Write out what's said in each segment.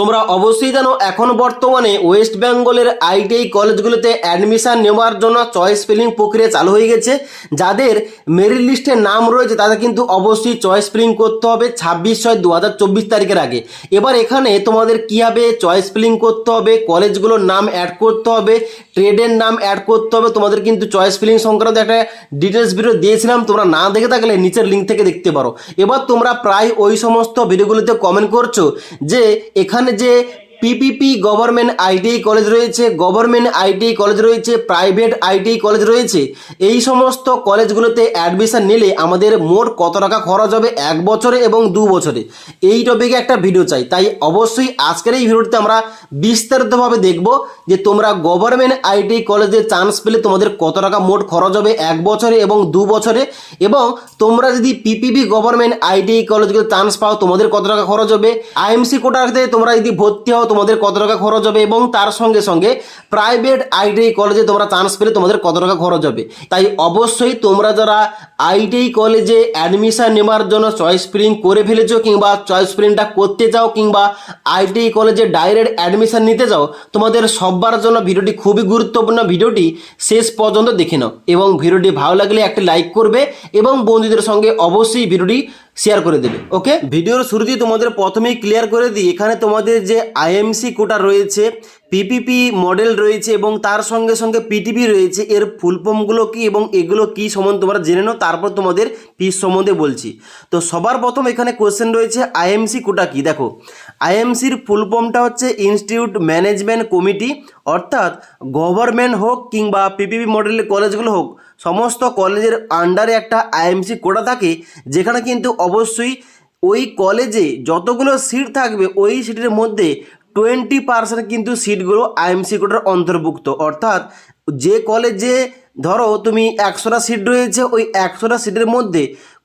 তোমরা অবশ্যই জানো, এখন বর্তমানে ওয়েস্ট বেঙ্গলের আইটিআই কলেজগুলোতে অ্যাডমিশান নেওয়ার জন্য চয়েস ফিলিং প্রক্রিয়া চালু হয়ে গেছে। যাদের মেরিট লিস্টে নাম রয়েছে, তাদের কিন্তু অবশ্যই চয়েস ফিলিং করতে হবে ছাব্বিশ ছয় দু তারিখের আগে। এবার এখানে তোমাদের কীভাবে চয়েস ফিলিং করতে হবে, কলেজগুলোর নাম অ্যাড করতে হবে ট্রেডের নাম অ্যাড করতে হবে। তোমাদের কিন্তু চয়েস ফিলিং সংক্রান্ত একটা ডিটেলস ভিডিও দিয়েছিলাম, তোমরা না দেখে থাকলে নিচের লিঙ্ক থেকে দেখতে পারো। এবার তোমরা প্রায় ওই সমস্ত ভিডিওগুলোতে কমেন্ট করছ যে, এখানে যে পিপিপি গভর্নমেন্ট আইটিআই কলেজ রয়েছে গভর্নমেন্ট আইটিআই কলেজ রয়েছে প্রাইভেট আইটিআই কলেজ রয়েছে। এই সমস্ত কলেজগুলোতে অ্যাডমিশান নিলে আমাদের মোট কত টাকা খরচ হবে? এক বছরে এবং দু বছরে। এই টপিকে একটা ভিডিও চাই। তাই অবশ্যই আজকের এই ভিডিওতে আমরা বিস্তারিতভাবে দেখব যে তোমরা গভর্নমেন্ট আইটিআই কলেজে চান্স পেলে তোমাদের কত টাকা মোট খরচ হবে? এক বছরে এবং দু বছরে। এবং তোমরা যদি পিপিপি গভর্নমেন্ট আইটিআই কলেজগুলো চান্স পাও, তোমাদের কত টাকা খরচ হবে? আইএমসি কোটাতে তোমরা যদি ভর্তি হও তোমাদের কত টাকা খরচ হবে এবং তার সঙ্গে সঙ্গে প্রাইভেট আইটিআই কলেজে তোমরা চান্স পেলে তোমাদের কত টাকা খরচ হবে। তাই অবশ্যই তোমরা যারা আইটিআই কলেজে অ্যাডমিশন নেওয়ার জন্য চয়েস ফিলিং করে ফেলেছো কিংবা চয়েস ফিলিংটা করতে চাও কিংবা আইটিআই কলেজে ডাইরেক্ট অ্যাডমিশন নিতে চাও, তোমাদের সবার জন্য ভিডিওটি খুবই গুরুত্বপূর্ণ। ভিডিওটি শেষ পর্যন্ত দেখে নাও এবং ভিডিওটি ভালো লাগলে একটি লাইক করবে এবং বন্ধুদের সঙ্গে অবশ্যই ভিডিওটি শেয়ার করে দেবে ওকে ভিডিওর শুরুতেই তোমাদের প্রথমেই ক্লিয়ার করে দিই, এখানে তোমাদের যে আইএমসি কোটা রয়েছে পিপিপি মডেল রয়েছে এবং তার সঙ্গে সঙ্গে পিটিপি রয়েছে, এর ফুল ফর্মগুলো কী এবং এগুলো কী সম্বন্ধে তোমরা জেনে নাও, তারপর তোমাদের পিস সম্বন্ধে বলছি। তো সবার প্রথম এখানে কোশ্চেন রয়েছে আইএমসি কোটা কি? দেখো আইএমসির ফুল ফর্মটা হচ্ছে ইনস্টিটিউট ম্যানেজমেন্ট কমিটি অর্থাৎ গভর্নমেন্ট হোক কিংবা পিপিপি মডেলের কলেজগুলো হোক সমস্ত কলেজের আন্ডারে একটা আইএমসি কোটা থাকে, যেখানে কিন্তু অবশ্যই ওই কলেজে যতগুলো সিট থাকবে, ওই সিটের মধ্যে টোয়েন্টি পার্সেন্ট কিন্তু সিটগুলো আইএমসি কোটার অন্তর্ভুক্ত। অর্থাৎ যে কলেজে ধরো তুমি একশোটা সিট রয়েছে, ওই একশোটা সিটের মধ্যে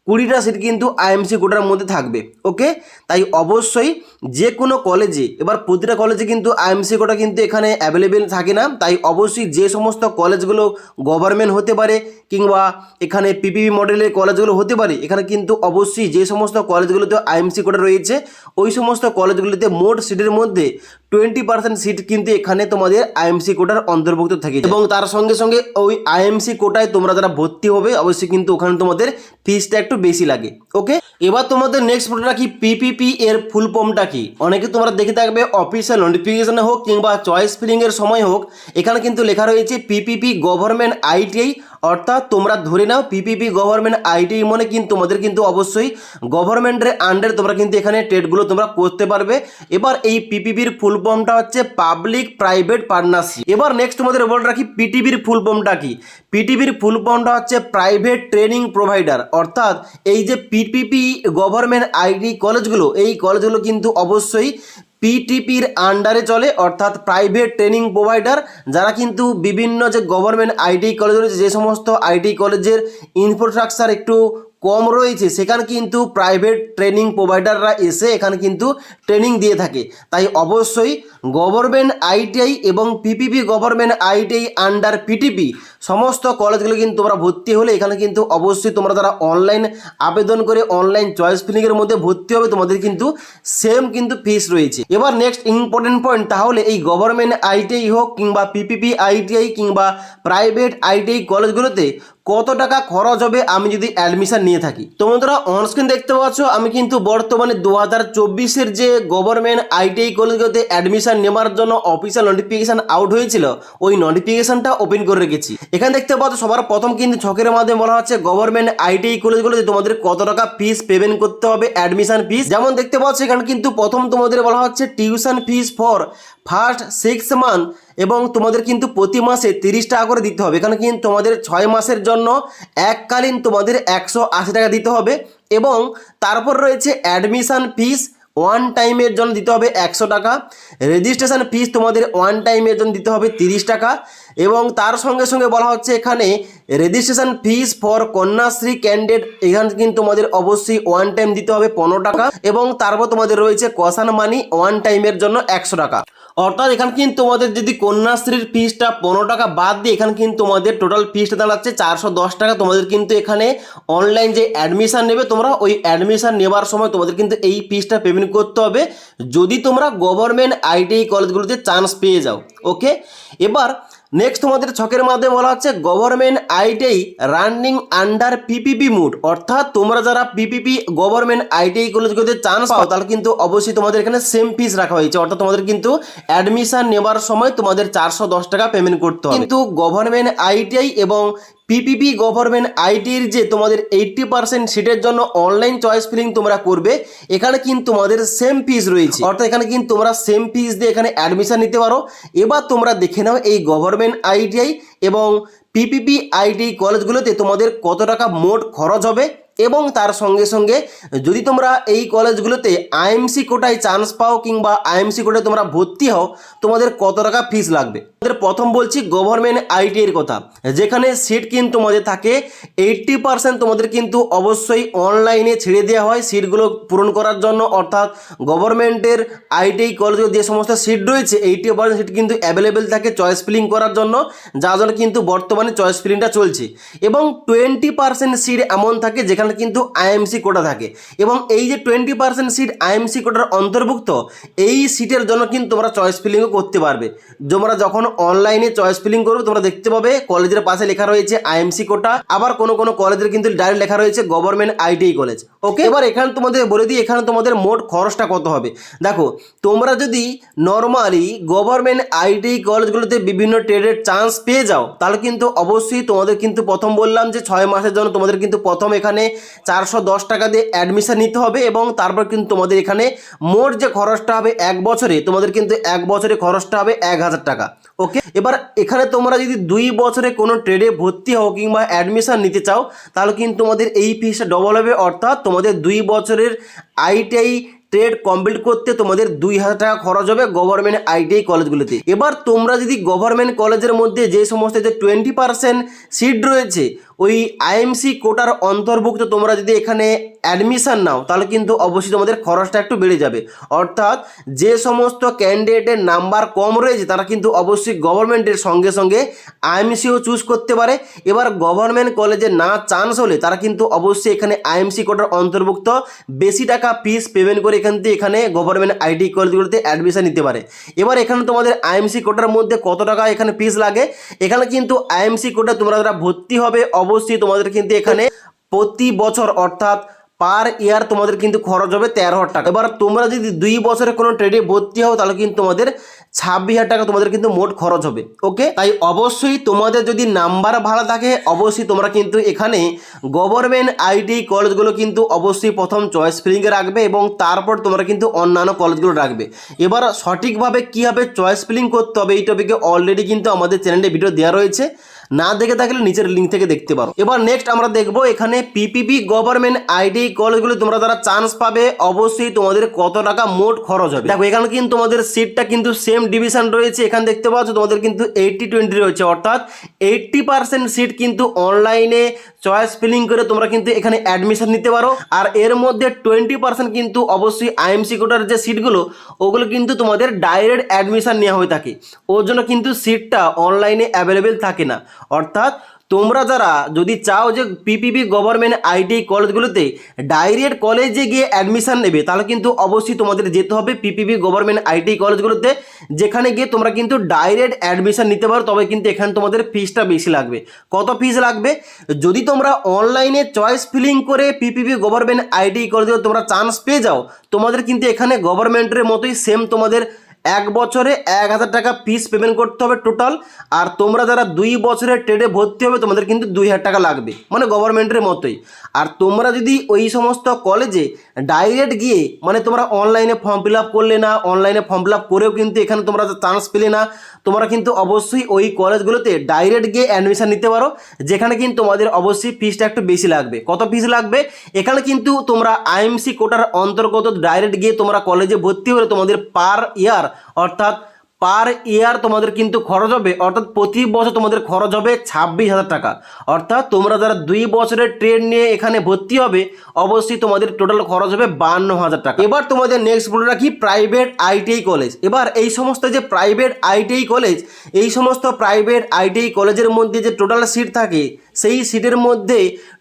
কুড়িটা সিট কিন্তু আইএমসি কোটার মধ্যে থাকবে ওকে তাই অবশ্যই যে কোনো কলেজে এবার প্রতিটা কলেজে কিন্তু আইএমসি কোটা কিন্তু এখানে অ্যাভেলেবেল থাকে না, তাই অবশ্যই যে সমস্ত কলেজগুলো গভর্নমেন্ট হতে পারে কিংবা এখানে পিপিপি মডেলের কলেজগুলো হতে পারে, এখানে কিন্তু অবশ্যই যে সমস্ত কলেজগুলোতে আইএমসি কোটা রয়েছে, ওই সমস্ত কলেজগুলিতে মোট সিটের মধ্যে টোয়েন্টি পার্সেন্ট সিট কিন্তু এখানে তোমাদের আইএমসি কোটার অন্তর্ভুক্ত থাকে। এবং তার সঙ্গে সঙ্গে ওই আইএমসি কোটায় তোমরা যারা ভর্তি হবে, অবশ্যই কিন্তু ওখানে তোমাদের ফিসটা একটু বেশি লাগে। ওকে এবার তোমাদের নেক্সট প্রশ্নটা কি? পিপিপি এর ফুল ফর্মটা কি? অনেকে তোমরা দেখে থাকবে অফিসিয়াল নোটিফিকেশনে হোক কিংবা চয়েস ফিলিং এর সময় হোক, এখানে কিন্তু লেখা রয়েছে পিপিপি গভর্নমেন্ট আইটিআই অর্থাৎ তোমরা ধরে নাও পিপিপি গভর্নমেন্ট আইটিআই মানে কিন্তু তোমাদের কিন্তু অবশ্যই গভর্নমেন্টের আন্ডারে তোমরা কিন্তু এখানে ট্রেডগুলো তোমরা করতে পারবে। এবার এই পিপিপির ফুল ফর্মটা হচ্ছে পাবলিক প্রাইভেট পার্টনারশিপ এবার নেক্সট তোমাদের বলে রাখি পিটিভির ফুল ফর্মটা কি? পিটিভির ফুল ফর্মটা হচ্ছে প্রাইভেট ট্রেনিং প্রোভাইডার অর্থাৎ এই যে পিপিপি গভর্নমেন্ট আইটি কলেজগুলো এই কলেজগুলো কিন্তু অবশ্যই পিটিপির আন্ডারে চলে, অর্থাৎ প্রাইভেট ট্রেনিং প্রোভাইডার যারা কিন্তু বিভিন্ন যে গভর্নমেন্ট আইটি কলেজ রয়েছে, যে সমস্ত আইটি কলেজের ইনফ্রাস্ট্রাকচার একটু কম রয়েছে, সেখানে কিন্তু প্রাইভেট ট্রেনিং প্রোভাইডাররা এসে এখানে কিন্তু ট্রেনিং দিয়ে থাকে। তাই অবশ্যই গভর্নমেন্ট আইটিআই এবং PPP government ITI under PTP সমস্ত কলেজগুলো কিন্তু তোমরা ভর্তি হলে এখানে কিন্তু অবশ্যই তোমরা তারা অনলাইন আবেদন করে অনলাইন চয়েস ফিলিংয়ের মধ্যে ভর্তি হবে, তোমাদের কিন্তু সেম কিন্তু ফিস রয়েছে। এবার নেক্সট ইম্পর্টেন্ট পয়েন্ট তাহলে এই গভর্নমেন্ট আইটিআই হোক কিংবা পিপিপি আইটিআই কিংবা প্রাইভেট আইটিআই কলেজগুলোতে কত টাকা খরচ হবে আমি যদি অ্যাডমিশন নিয়ে থাকি? তো বন্ধুরা অনস্ক্রিন দেখতে পাচ্ছ, আমি কিন্তু বর্তমানে দু হাজার চব্বিশের যে গভর্নমেন্ট আইটিআই কলেজগুলোতে অ্যাডমিশন নেওয়ার জন্য অফিসিয়াল নোটিফিকেশন আউট হয়েছিল, ওই নোটিফিকেশনটা ওপেন করে রেখেছি। এখানে দেখতে পাচ্ছ, সবার প্রথম কিন্তু ছকের মাধ্যমে বলা হচ্ছে গভর্নমেন্ট আইটিআই কলেজগুলোতে তোমাদের কত টাকা ফিস পেমেন্ট করতে হবে অ্যাডমিশন ফিস যেমন দেখতে পাচ্ছ, এখানে কিন্তু প্রথম তোমাদের বলা হচ্ছে tuition fees for first six month এবং তোমাদের কিন্তু প্রতি মাসে তিরিশ টাকা করে দিতে হবে। এখানে কিন্তু তোমাদের ছয় মাসের জন্য এককালীন তোমাদের একশো আশি টাকা দিতে হবে এবং তারপর রয়েছে অ্যাডমিশন ফিস ওয়ান টাইমের জন্য দিতে হবে একশো টাকা। রেজিস্ট্রেশন ফিস তোমাদের ওয়ান টাইমের জন্য দিতে হবে তিরিশ টাকা এবং তার সঙ্গে সঙ্গে বলা হচ্ছে এখানে registration fees for Kanyashree candidate এখানে কিন্তু তোমাদের অবশ্যই ওয়ান টাইম দিতে হবে পনেরো টাকা এবং তারপর তোমাদের রয়েছে কষান মানি ওয়ান টাইমের জন্য একশো টাকা। অর্থাৎ এখানে কিন্তু তোমাদের যদি কন্যাশ্রীর ফিসটা পনেরো টাকা বাদ দিয়ে এখানে কিন্তু তোমাদের টোটাল ফিসটা দাঁড়াচ্ছে চারশো দশ টাকা। তোমাদের কিন্তু এখানে অনলাইন যে অ্যাডমিশান নেবে, তোমরা ওই অ্যাডমিশান নেবার সময় তোমাদের কিন্তু এই ফিসটা পেমেন্ট করতে হবে। যদি তোমরা গভর্নমেন্ট আইটিআই কলেজগুলোতে চান্স পেয়ে যাও ওকে এবার নেক্সট তোমাদের ছকের মাধ্যমে বলা হচ্ছে government ITI running under PPP mode অর্থাৎ তোমরা যারা পিপিপি গভর্নমেন্ট আইটিআই কলেজ কলেজগুলোতে চান্স পাও, তাহলে কিন্তু অবশ্যই তোমাদের এখানে সেম ফিস রাখা হয়েছে। অর্থাৎ তোমাদের কিন্তু অ্যাডমিশন নেবার সময় তোমাদের চারশো দশ টাকা পেমেন্ট করতে হবে। কিন্তু গভর্নমেন্ট আইটিআই এবং পিপিপি গভর্নমেন্ট আইটির যে তোমাদের এইট্টি পার্সেন্ট সিটের জন্য অনলাইন চয়েস ফিলিং তোমরা করবে, এখানে কিন্তু তোমাদের সেম ফিস রয়েছে। অর্থাৎ এখানে কিন্তু তোমরা সেম ফিস দিয়ে এখানে অ্যাডমিশন নিতে পারো। এবার তোমরা দেখে নাও এই গভর্নমেন্ট আইটিআই এবং পিপিপি আইটি কলেজগুলোতে তোমাদের কত টাকা মোট খরচ হবে এবং তার সঙ্গে সঙ্গে যদি তোমরা এই কলেজগুলোতে আইএমসি কোটায় চান্স পাও কিংবা আইএমসি কোটায় তোমরা ভর্তি হও, তোমাদের কত টাকা ফিস লাগবে? প্রথম বলছি গভর্নমেন্ট আইটি এর কথা। যেখানে সিট কিন্তু তোমাদের থাকে এইট্টি পার্সেন্ট তোমাদের কিন্তু অবশ্যই অনলাইনে ছেড়ে দেওয়া হয় সিটগুলো পূরণ করার জন্য। অর্থাৎ গভর্নমেন্টের আইটিআই কলেজে যে সমস্ত সিট রয়েছে এইটটি পার্সেন্ট সিট কিন্তু অ্যাভেলেবেল থাকে চয়েস ফিলিং করার জন্য, যার জন্য কিন্তু বর্তমানে চয়েস ফিলিংটা চলছে। এবং টোয়েন্টি পার্সেন্ট সিট এমন থাকে যেখানে কিন্তু আইএমসি কোটা থাকে। এবং এই যে টোয়েন্টি পার্সেন্ট সিট আইএমসি কোটার অন্তর্ভুক্ত, এই সিটের জন্য কিন্তু তোমরা চয়েস ফিলিংও করতে পারবে। তোমরা যখন অনলাইনে চয়েস ফিলিং করবে তোমরা দেখতে পাবে কলেজের পাশে লেখা রয়েছে আইএমসি কোটা, আবার কোনো কোনো কলেজের কিন্তু ডাইরেক্ট লেখা রয়েছে গভর্নমেন্ট আইটিআই কলেজ ওকে এবার এখানে তোমাদের বলে দিই, এখানে তোমাদের মোট খরচটা কত হবে। দেখো, তোমরা যদি নর্মালি গভর্নমেন্ট আইটিআই কলেজগুলোতে বিভিন্ন ট্রেডের চান্স পেয়ে যাও, তাহলে কিন্তু অবশ্যই তোমাদের কিন্তু প্রথম বললাম যে ছয় মাসের জন্য তোমাদের কিন্তু প্রথম এখানে চারশো দশ টাকা দিয়ে অ্যাডমিশন নিতে হবে এবং তারপর কিন্তু তোমাদের এখানে মোট যে খরচটা হবে এক বছরে, তোমাদের কিন্তু এক বছরে খরচটা হবে এক হাজার টাকা। ওকে? এবার এখানে তোমরা যদি দুই বছরে কোনো ট্রেডে ভর্তি হও কিংবা অ্যাডমিশান নিতে চাও, তাহলে কিন্তু তোমাদের এই ফিসটা ডবল হবে। অর্থাৎ তোমাদের দুই বছরের আইটিআই ট্রেড কমপ্লিট করতে তোমাদের দুই হাজার টাকা খরচ হবে গভর্নমেন্ট আইটিআই কলেজগুলোতে এবার তোমরা যদি গভর্নমেন্ট কলেজের মধ্যে যে সমস্ত যে টোয়েন্টি পার্সেন্ট সিট রয়েছে ওই আইএমসি কোটার অন্তর্ভুক্ত তোমরা যদি এখানে অ্যাডমিশান নাও, তাহলে কিন্তু অবশ্যই তোমাদের খরচটা একটু বেড়ে যাবে। অর্থাৎ যে সমস্ত ক্যান্ডিডেটের নাম্বার কম রয়েছে, তারা কিন্তু অবশ্যই গভর্নমেন্টের সঙ্গে সঙ্গে আইএমসিও চুজ করতে পারে। এবার গভর্নমেন্ট কলেজে না চান্স হলে, তারা কিন্তু অবশ্যই এখানে আইএমসি কোটার অন্তর্ভুক্ত বেশি টাকা ফিস পেমেন্ট করে এখান থেকে এখানে গভর্নমেন্ট আইটি কলেজগুলোতে অ্যাডমিশান নিতে পারে। এবার এখানে তোমাদের আইএমসি কোটার মধ্যে কত টাকা এখানে ফিস লাগে? এখানে কিন্তু আইএমসি কোটা তোমরা যারা ভর্তি হবে অবশ্যই তোমাদের কিন্তু এখানে প্রতি বছর অর্থাৎ পার ইয়ার তোমাদের কিন্তু খরচ হবে তেরো হাজার টাকা। এবার তোমরা যদি দুই বছরে কোনো ট্রেডে ভর্তি হও, তাহলে কিন্তু তোমাদের ছাব্বিশ হাজার টাকা তোমাদের কিন্তু মোট খরচ হবে। ওকে? তাই অবশ্যই তোমাদের যদি নাম্বার ভালো থাকে, অবশ্যই তোমরা কিন্তু এখানে গভর্নমেন্ট আইটি কলেজগুলো কিন্তু অবশ্যই প্রথম চয়েস ফিলিংয়ে রাখবে এবং তারপর তোমরা কিন্তু অন্যান্য কলেজগুলো রাখবে। এবার সঠিকভাবে কীভাবে চয়েস ফিলিং করতে হবে, এই টপিকে অলরেডি কিন্তু আমাদের চ্যানেলে ভিডিও দেওয়া রয়েছে। না দেখে থাকলে নিচের লিঙ্ক থেকে দেখতে পারো। এবার নেক্সট আমরা দেখব এখানে পিপিপি গভর্নমেন্ট আইডি কলেজগুলো তোমরা যারা চান্স পাবে, অবশ্যই তোমাদের কত টাকা মোট খরচ হবে। দেখো, এখানে কিন্তু তোমাদের সিটটা কিন্তু সেম ডিভিশন রয়েছে। এখানে দেখতে পাচ্ছ তোমাদের কিন্তু এইটটি টোয়েন্টি রয়েছে। অর্থাৎ এইটটি পার্সেন্ট সিট কিন্তু অনলাইনে চয়েস ফিলিং করে তোমরা কিন্তু এখানে অ্যাডমিশন নিতে পারো। আর এর মধ্যে টোয়েন্টি পার্সেন্ট কিন্তু অবশ্যই আইএমসি কোটার যে সিটগুলো ওগুলো কিন্তু তোমাদের ডাইরেক্ট অ্যাডমিশন নেওয়া হয়ে থাকে। ওর জন্য কিন্তু সিটটা অনলাইনে অ্যাভেলেবেল থাকে না। অর্থাৎ তোমরা যারা যদি চাও যে পিপিপি গভর্নমেন্ট আইটি কলেজগুলোতে ডাইরেক্ট কলেজে গিয়ে অ্যাডমিশান নেবে, তাহলে কিন্তু অবশ্যই তোমাদের যেতে হবে পিপিপি গভর্নমেন্ট আইটি কলেজগুলোতে, যেখানে গিয়ে তোমরা কিন্তু ডাইরেক্ট অ্যাডমিশান নিতে পারো, তবে কিন্তু এখানে তোমাদের ফিসটা বেশি লাগবে। কত ফিস লাগবে? যদি তোমরা অনলাইনে চয়েস ফিলিং করে পিপিপি গভর্নমেন্ট আইটি কলেজে তোমরা চান্স পেয়ে যাও, তোমাদের কিন্তু এখানে গভর্নমেন্টের মতোই সেম তোমাদের এক বছরে এক হাজার টাকা ফিস পেমেন্ট করতে হবে টোটাল আর তোমরা যারা দুই বছরের ট্রেডে ভর্তি হবে, তোমাদের কিন্তু দুই হাজার টাকা লাগবে মানে গভর্নমেন্টের মতোই। আর তোমরা যদি ওই সমস্ত কলেজে ডাইরেক্ট গিয়ে মানে তোমরা অনলাইনে ফর্ম ফিল আপ করলে না অনলাইনে ফর্ম ফিল আপ করেও কিন্তু এখানে তোমরা চান্স পেলে না, তোমরা কিন্তু অবশ্যই ওই কলেজগুলোতে ডাইরেক্ট গিয়ে অ্যাডমিশান নিতে পারো, যেখানে কিন্তু তোমাদের অবশ্যই ফিসটা একটু বেশি লাগবে। কত ফিস লাগবে? এখানে কিন্তু তোমরা আইএমসি কোটার অন্তর্গত ডাইরেক্ট গিয়ে তোমরা কলেজে ভর্তি হলে তোমাদের পার ইয়ার অর্থাৎ পার ইয়ার তোমাদের কিন্তু খরচ হবে, অর্থাৎ প্রতি বছর তোমাদের খরচ হবে ছাব্বিশ হাজার টাকা। অর্থাৎ তোমরা যারা দুই বছরের ট্রেন নিয়ে এখানে ভর্তি হবে, অবশ্যই তোমাদের টোটাল খরচ হবে বান্ন হাজার টাকা। এবার তোমাদের নেক্সট বলে রাখি প্রাইভেট আইটিআই কলেজ এবার এই সমস্ত যে প্রাইভেট আইটিআই কলেজ এই সমস্ত প্রাইভেট আইটিআই কলেজের মধ্যে যে টোটাল সিট থাকে, সেই সিটের মধ্যে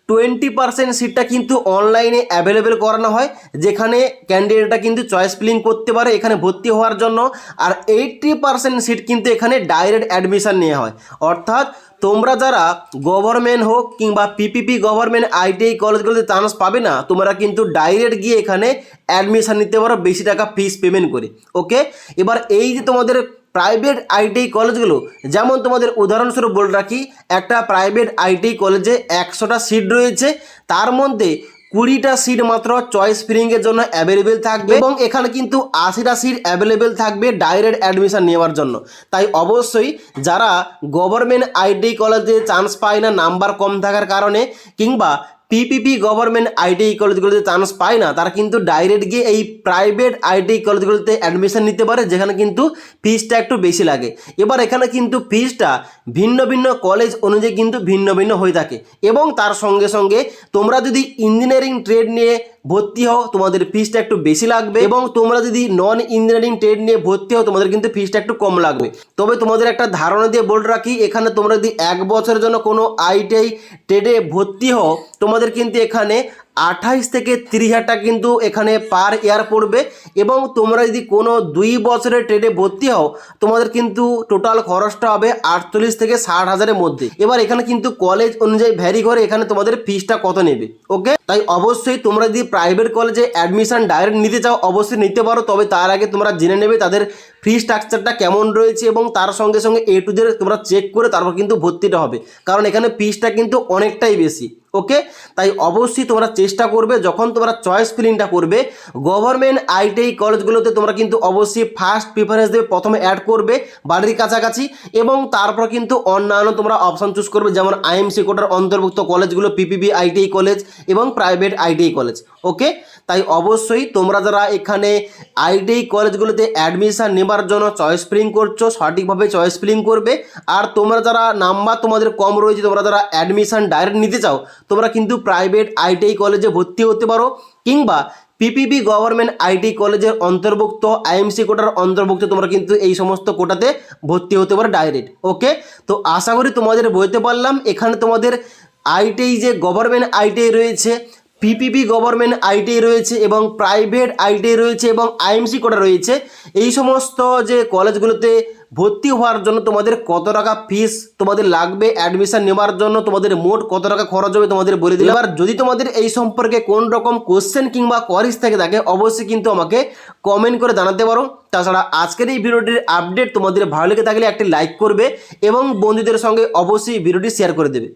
টোয়েন্টি পার্সেন্ট সিটটা কিন্তু অনলাইনে অ্যাভেলেবেল করানো হয়, যেখানে ক্যান্ডিডেটরা কিন্তু চয়েস ফিলিং করতে পারে এখানে ভর্তি হওয়ার জন্য, আর এইট্টি পার্সেন্ট সিট কিন্তু এখানে ডাইরেক্ট অ্যাডমিশান নেওয়া হয়। অর্থাৎ তোমরা যারা গভর্নমেন্ট হোক কিংবা পিপিপি গভর্নমেন্ট আইটিআই কলেজগুলোতে চান্স পাবে না, তোমরা কিন্তু ডাইরেক্ট গিয়ে এখানে অ্যাডমিশান নিতে পারো, বেশি টাকা ফিস পেমেন্ট করে। ওকে এবার এই যে তোমাদের প্রাইভেট আইটিআই কলেজগুলো যেমন তোমাদের উদাহরণস্বরূপ বলে রাখি, একটা প্রাইভেট আইটিআই কলেজে একশোটা সিট রয়েছে। তার মধ্যে কুড়িটা সিট মাত্র চয়েস ফিলিংয়ের জন্য অ্যাভেলেবেল থাকবে এবং এখানে কিন্তু আশিটা সিট অ্যাভেলেবেল থাকবে ডাইরেক্ট অ্যাডমিশান নেওয়ার জন্য। তাই অবশ্যই যারা গভর্নমেন্ট আইটিআই কলেজে চান্স পায় না নাম্বার কম থাকার কারণে কিংবা পিপিপি গভর্নমেন্ট আইটিআই কলেজগুলোতে চান্স পায় না। তারা কিন্তু ডাইরেক্ট গিয়ে এই প্রাইভেট আইটিআই কলেজগুলোতে অ্যাডমিশন নিতে পারে, যেখানে কিন্তু ফিজটা একটু বেশি লাগে। এবার এখানে কিন্তু ফিজটা ভিন্ন ভিন্ন কলেজ অনুযায়ী কিন্তু ভিন্ন ভিন্ন হয়ে থাকে। এবং তার সঙ্গে সঙ্গে তোমরা যদি ইঞ্জিনিয়ারিং ট্রেড নিয়ে ভর্তি হও, তোমাদের ফিসটা একটু বেশি লাগবে এবং তোমরা যদি নন ইঞ্জিনিয়ারিং ট্রেড নিয়ে ভর্তি হও, তোমাদের কিন্তু ফিসটা একটু কম লাগবে। তবে তোমাদের একটা ধারণা দিয়ে বলে রাখি, এখানে তোমরা যদি এক বছরের জন্য কোনো আইটিআই ট্রেডে ভর্তি হও, তোমাদের কিন্তু এখানে আঠাইশ থেকে তিরিশ হাজার টাকা কিন্তু এখানে পার ইয়ার পড়বে এবং তোমরা যদি কোনো দুই বছরের ট্রেডে ভর্তি হও, তোমাদের কিন্তু টোটাল খরচটা হবে আটচল্লিশ থেকে ষাট হাজারের মধ্যে। এবার এখানে কিন্তু কলেজ অনুযায়ী ভ্যারি করে এখানে তোমাদের ফিসটা কত নেবে ওকে তাই অবশ্যই তোমরা যদি প্রাইভেট কলেজে অ্যাডমিশন ডাইরেক্ট নিতে চাও, অবশ্যই নিতে পারো, তবে তার আগে তোমরা জেনে নেবে তাদের ফি স্ট্রাকচারটা কেমন রয়েছে এবং তার সঙ্গে সঙ্গে এ টু জেড তোমরা চেক করে তারপর কিন্তু ভর্তিটা হবে। কারণ এখানে ফিসটা কিন্তু অনেকটাই বেশি ওকে তাই অবশ্যই তোমরা চেষ্টা করবে, যখন তোমরা চয়েস ফিলিংটা করবে গভর্নমেন্ট আইটিআই কলেজগুলোতে তোমরা কিন্তু অবশ্যই ফার্স্ট প্রিফারেন্স দেবে, প্রথমে অ্যাড করবে বাড়ির কাছাকাছি এবং তারপর কিন্তু অন্যান্য তোমরা অপশান চুজ করবে, যেমন আইএমসি কোটার অন্তর্ভুক্ত কলেজগুলো পিপিবি আইটিআই কলেজ এবং প্রাইভেট আইটিআই কলেজ ওকে তাই অবশ্যই তোমরা যারা এখানে আইটিআই কলেজগুলোতে অ্যাডমিশন নেবার জন্য চয়েস ফিলিং করছ, সঠিকভাবে চয়েস ফিলিং করবে। আর তোমরা যারা নাম্বার তোমাদের কম রয়েছে, তোমরা যারা অ্যাডমিশন ডাইরেক্ট নিতে চাও, তোমরা কিন্তু প্রাইভেট আইটিআই কলেজে ভর্তি হতে পারো কিংবা পিপিবি গভর্নমেন্ট আইটি কলেজের অন্তর্ভুক্ত আইএমসি কোটার অন্তর্ভুক্ত তোমরা কিন্তু এই সমস্ত কোটাতে ভর্তি হতে পারো ডাইরেক্ট ওকে তো আশা করি তোমাদের বলতে পারলাম। এখানে তোমাদের আইটিআই যে গভর্নমেন্ট আইটিআই রয়েছে পিপিপি গভর্নমেন্ট আইটিআই রয়েছে এবং প্রাইভেট আইটিআই রয়েছে এবং আইএমসি কোটা রয়েছে। এই সমস্ত যে কলেজগুলোতে ভর্তি হওয়ার জন্য তোমাদের কত টাকা ফিস তোমাদের লাগবে অ্যাডমিশন নেওয়ার জন্য তোমাদের মোট কত টাকা খরচ হবে তোমাদের বলে দিলাম। আর যদি তোমাদের এই সম্পর্কে কোন রকম কোশ্চেন কিংবা কোয়ারিজ থেকে থাকে, অবশ্যই কিন্তু আমাকে কমেন্ট করে জানাতে পারো। তাছাড়া আজকের এই ভিডিওটির আপডেট তোমাদের ভালো লেগে থাকলে একটি লাইক করবে এবং বন্ধুদের সঙ্গে অবশ্যই ভিডিওটি শেয়ার করে দেবে।